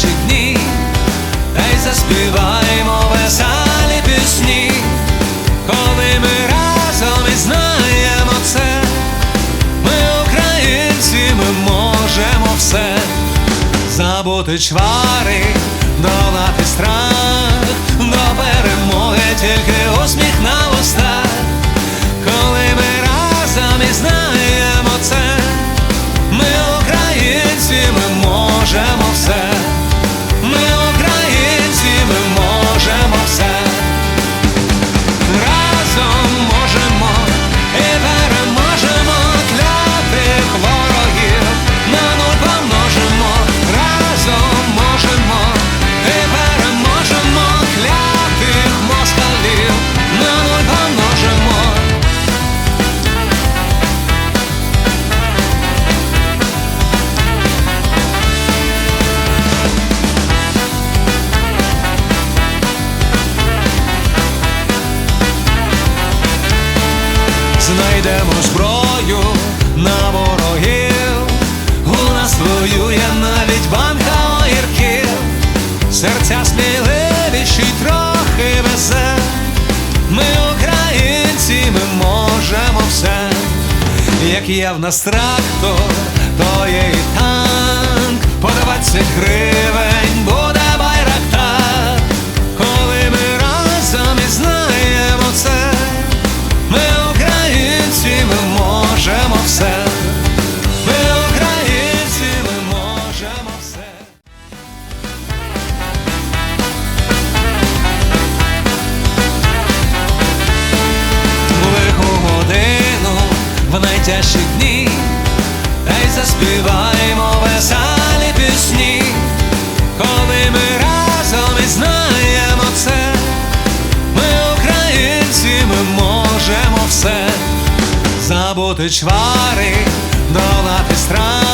найтяжчі дні, та й заспіваємо веселі пісні, коли ми разом і знаємо це, ми українці, ми можемо все. Забути чвари, долати страх, до Знайдемо зброю на ворогів, у нас воює навіть банка огірків, серця сміливіші трохи везе. Ми українці, ми можемо все. Як є в нас трактор, то є і танк, по 20 гривень найтяжчі дні, та й заспіваємо веселі пісні, коли ми разом і знаємо це. Ми українці, ми можемо все. Забути чвари, долати страх,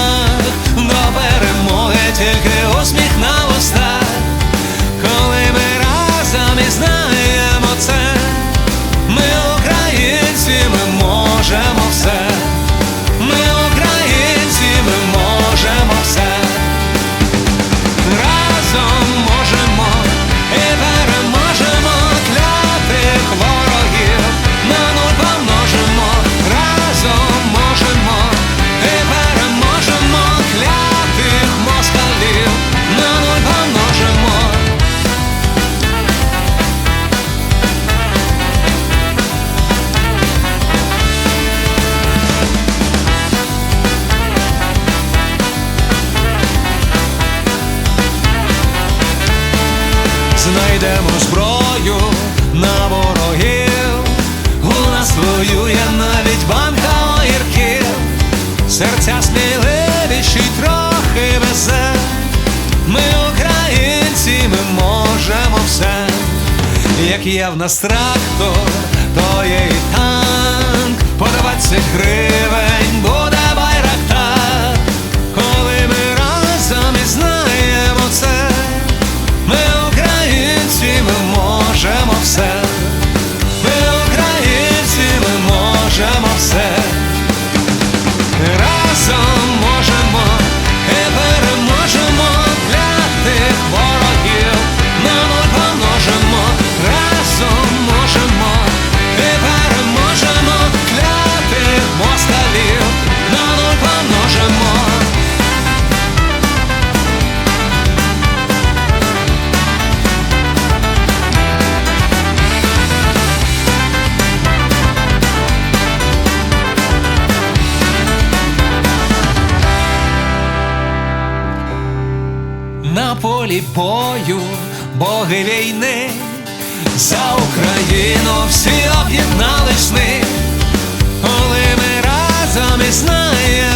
Знайдемо зброю на ворогів, у нас воює навіть банка огірків, серця сміливіші трохи везе. Ми українці, ми можемо все. Як є в нас трактор, то є і танк, по 20 гривень буде на полі бою, боги війни, за Україну всі об'єднались ми, коли ми разом і знаємо